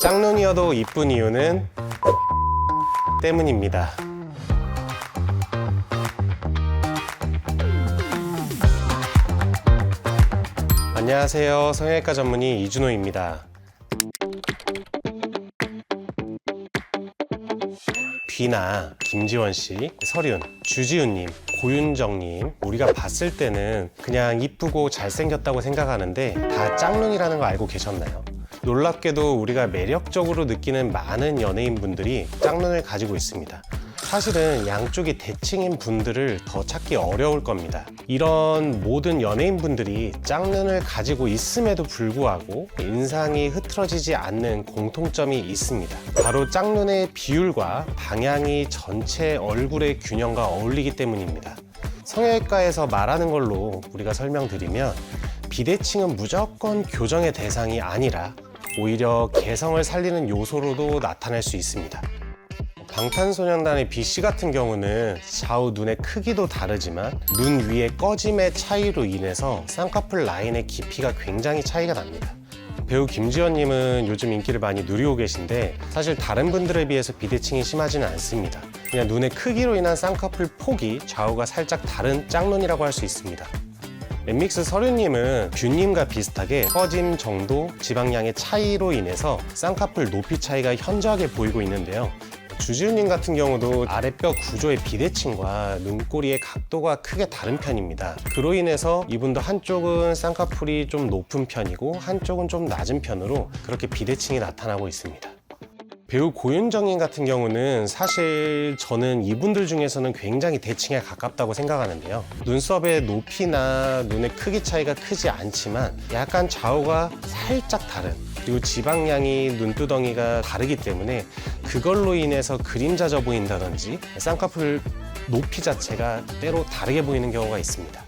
짝눈이어도 이쁜 이유는 때문입니다. 안녕하세요. 성형외과 전문의 이준호입니다. 비나 김지원 씨, 설윤, 주지훈님, 고윤정님 우리가 봤을 때는 그냥 이쁘고 잘생겼다고 생각하는데 다 짝눈이라는 거 알고 계셨나요? 놀랍게도 우리가 매력적으로 느끼는 많은 연예인분들이 짝눈을 가지고 있습니다. 사실은 양쪽이 대칭인 분들을 더 찾기 어려울 겁니다. 이런 모든 연예인분들이 짝눈을 가지고 있음에도 불구하고 인상이 흐트러지지 않는 공통점이 있습니다. 바로 짝눈의 비율과 방향이 전체 얼굴의 균형과 어울리기 때문입니다. 성형외과에서 말하는 걸로 우리가 설명드리면 비대칭은 무조건 교정의 대상이 아니라 오히려 개성을 살리는 요소로도 나타날 수 있습니다. 방탄소년단의 B씨 같은 경우는 좌우 눈의 크기도 다르지만 눈 위의 꺼짐의 차이로 인해서 쌍꺼풀 라인의 깊이가 굉장히 차이가 납니다. 배우 김지현님은 요즘 인기를 많이 누리고 계신데 사실 다른 분들에 비해서 비대칭이 심하지는 않습니다. 그냥 눈의 크기로 인한 쌍꺼풀 폭이 좌우가 살짝 다른 짝눈이라고 할 수 있습니다. 엠믹스 서류님은 뷰님과 비슷하게 꺼짐 정도, 지방량의 차이로 인해서 쌍꺼풀 높이 차이가 현저하게 보이고 있는데요. 주지훈님 같은 경우도 아랫뼈 구조의 비대칭과 눈꼬리의 각도가 크게 다른 편입니다. 그로 인해서 이분도 한쪽은 쌍꺼풀이 좀 높은 편이고 한쪽은 좀 낮은 편으로 그렇게 비대칭이 나타나고 있습니다. 배우 고윤정님 같은 경우는 사실 저는 이분들 중에서는 굉장히 대칭에 가깝다고 생각하는데요. 눈썹의 높이나 눈의 크기 차이가 크지 않지만 약간 좌우가 살짝 다른 그리고 지방량이 눈두덩이가 다르기 때문에 그걸로 인해서 그림자져 보인다든지 쌍꺼풀 높이 자체가 때로 다르게 보이는 경우가 있습니다.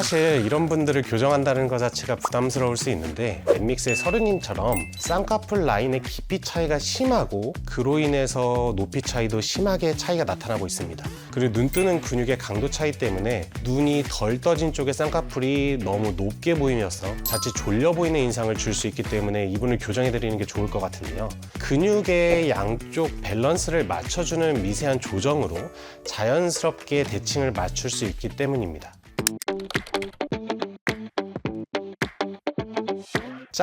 사실 이런 분들을 교정한다는 것 자체가 부담스러울 수 있는데 넷믹스의 서른님처럼 쌍꺼풀 라인의 깊이 차이가 심하고 그로 인해서 높이 차이도 심하게 차이가 나타나고 있습니다. 그리고 눈 뜨는 근육의 강도 차이 때문에 눈이 덜 떠진 쪽의 쌍꺼풀이 너무 높게 보이면서 자칫 졸려 보이는 인상을 줄 수 있기 때문에 이분을 교정해 드리는 게 좋을 것 같은데요. 근육의 양쪽 밸런스를 맞춰주는 미세한 조정으로 자연스럽게 대칭을 맞출 수 있기 때문입니다.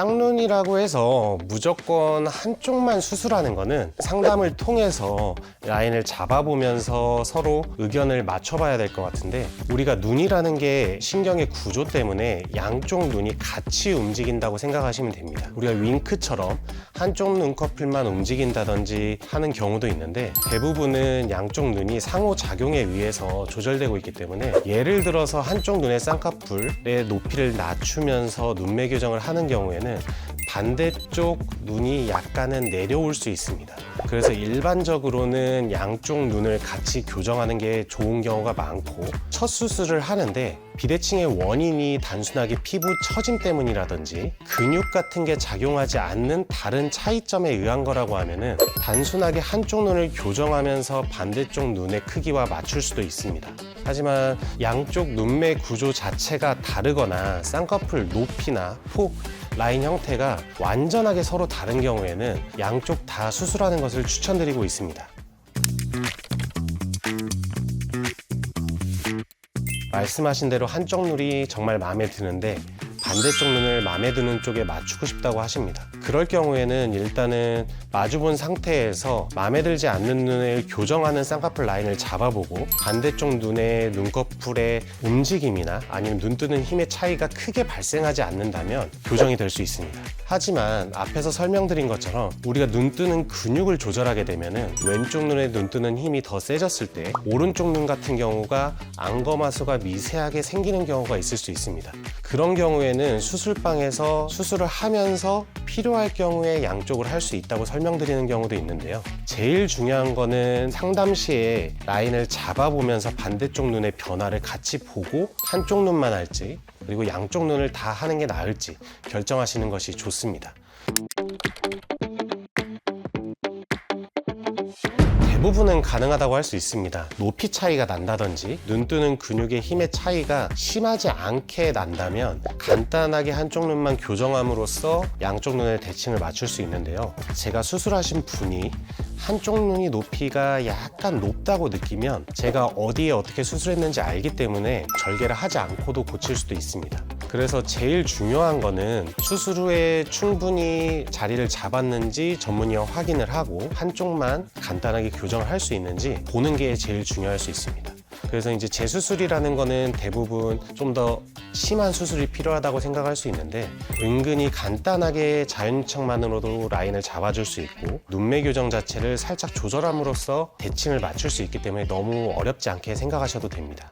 짝눈이라고 해서 무조건 한쪽만 수술하는 거는 상담을 통해서 라인을 잡아보면서 서로 의견을 맞춰봐야 될 것 같은데 우리가 눈이라는 게 신경의 구조 때문에 양쪽 눈이 같이 움직인다고 생각하시면 됩니다. 우리가 윙크처럼 한쪽 눈꺼풀만 움직인다든지 하는 경우도 있는데 대부분은 양쪽 눈이 상호작용에 의해서 조절되고 있기 때문에 예를 들어서 한쪽 눈의 쌍꺼풀의 높이를 낮추면서 눈매 교정을 하는 경우에는 반대쪽 눈이 약간은 내려올 수 있습니다. 그래서 일반적으로는 양쪽 눈을 같이 교정하는 게 좋은 경우가 많고 첫 수술을 하는데 비대칭의 원인이 단순하게 피부 처짐 때문이라든지 근육 같은 게 작용하지 않는 다른 차이점에 의한 거라고 하면은 단순하게 한쪽 눈을 교정하면서 반대쪽 눈의 크기와 맞출 수도 있습니다. 하지만 양쪽 눈매 구조 자체가 다르거나 쌍꺼풀 높이나 폭, 라인 형태가 완전하게 서로 다른 경우에는 양쪽 다 수술하는 것을 추천드리고 있습니다. 말씀하신 대로 한쪽 눈이 정말 마음에 드는데 반대쪽 눈을 마음에 드는 쪽에 맞추고 싶다고 하십니다. 그럴 경우에는 일단은 마주본 상태에서 마음에 들지 않는 눈을 교정하는 쌍꺼풀 라인을 잡아보고 반대쪽 눈의 눈꺼풀의 움직임이나 아니면 눈 뜨는 힘의 차이가 크게 발생하지 않는다면 교정이 될 수 있습니다. 하지만 앞에서 설명드린 것처럼 우리가 눈 뜨는 근육을 조절하게 되면은 왼쪽 눈에 눈 뜨는 힘이 더 세졌을 때 오른쪽 눈 같은 경우가 안검하수가 미세하게 생기는 경우가 있을 수 있습니다. 그런 경우에는 수술방에서 수술을 하면서 필요 할 경우에 양쪽을 할 수 있다고 설명드리는 경우도 있는데요. 제일 중요한 거는 상담 시에 라인을 잡아보면서 반대쪽 눈의 변화를 같이 보고 한쪽 눈만 할지 그리고 양쪽 눈을 다 하는 게 나을지 결정하시는 것이 좋습니다. 대부분은 가능하다고 할 수 있습니다. 높이 차이가 난다든지 눈 뜨는 근육의 힘의 차이가 심하지 않게 난다면 간단하게 한쪽 눈만 교정함으로써 양쪽 눈의 대칭을 맞출 수 있는데요. 제가 수술하신 분이 한쪽 눈이 높이가 약간 높다고 느끼면 제가 어디에 어떻게 수술했는지 알기 때문에 절개를 하지 않고도 고칠 수도 있습니다. 그래서 제일 중요한 거는 수술 후에 충분히 자리를 잡았는지 전문의와 확인을 하고 한쪽만 간단하게 교정을 할 수 있는지 보는 게 제일 중요할 수 있습니다. 그래서 이제 재수술이라는 거는 대부분 좀 더 심한 수술이 필요하다고 생각할 수 있는데 은근히 간단하게 자연유착만으로도 라인을 잡아줄 수 있고 눈매 교정 자체를 살짝 조절함으로써 대칭을 맞출 수 있기 때문에 너무 어렵지 않게 생각하셔도 됩니다.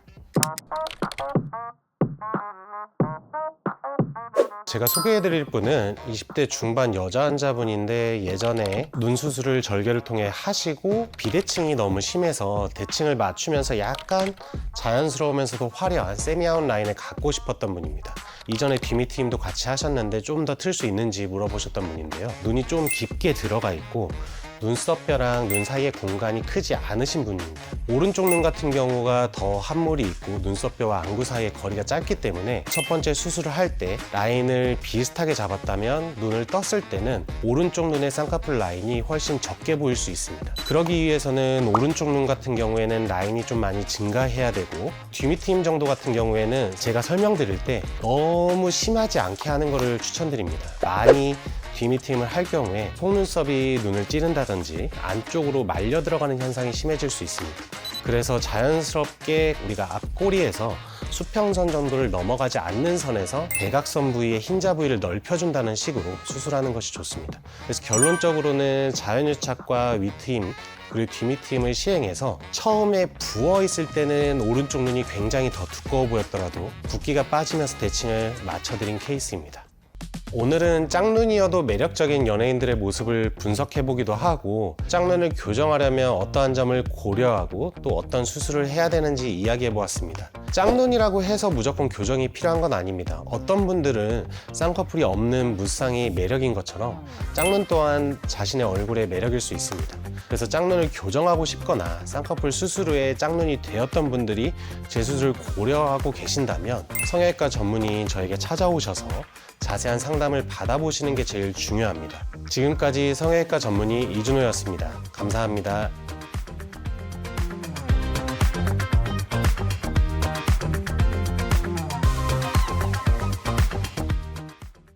제가 소개해드릴 분은 20대 중반 여자 환자분인데 예전에 눈 수술을 절개를 통해 하시고 비대칭이 너무 심해서 대칭을 맞추면서 약간 자연스러우면서도 화려한 세미아웃 라인을 갖고 싶었던 분입니다. 이전에 뒷미트임도 같이 하셨는데 좀 더 틀 수 있는지 물어보셨던 분인데요. 눈이 좀 깊게 들어가 있고 눈썹뼈랑 눈 사이의 공간이 크지 않으신 분입니다. 오른쪽 눈 같은 경우가 더 함몰이 있고 눈썹뼈와 안구 사이의 거리가 짧기 때문에 첫 번째 수술을 할 때 라인을 비슷하게 잡았다면 눈을 떴을 때는 오른쪽 눈의 쌍꺼풀 라인이 훨씬 적게 보일 수 있습니다. 그러기 위해서는 오른쪽 눈 같은 경우에는 라인이 좀 많이 증가해야 되고 뒷밑 힘 정도 같은 경우에는 제가 설명드릴 때 너무 심하지 않게 하는 것을 추천드립니다. 많이 뒷미팅을 할 경우에 속눈썹이 눈을 찌른다든지 안쪽으로 말려 들어가는 현상이 심해질 수 있습니다. 그래서 자연스럽게 우리가 앞꼬리에서 수평선 정도를 넘어가지 않는 선에서 대각선 부위의 흰자 부위를 넓혀준다는 식으로 수술하는 것이 좋습니다. 그래서 결론적으로는 자연유착과 위트임 그리고 뒷미트임을 시행해서 처음에 부어 있을 때는 오른쪽 눈이 굉장히 더 두꺼워 보였더라도 붓기가 빠지면서 대칭을 맞춰드린 케이스입니다. 오늘은 짝눈이어도 매력적인 연예인들의 모습을 분석해보기도 하고 짝눈을 교정하려면 어떠한 점을 고려하고 또 어떤 수술을 해야 되는지 이야기해보았습니다. 짝눈이라고 해서 무조건 교정이 필요한 건 아닙니다. 어떤 분들은 쌍꺼풀이 없는 무쌍이 매력인 것처럼 짝눈 또한 자신의 얼굴의 매력일 수 있습니다. 그래서 짝눈을 교정하고 싶거나 쌍꺼풀 수술 후에 짝눈이 되었던 분들이 재수술을 고려하고 계신다면 성형외과 전문의인 저에게 찾아오셔서 자세한 상담을 받아보시는 게 제일 중요합니다. 지금까지 성형외과 전문의 이준호였습니다. 감사합니다.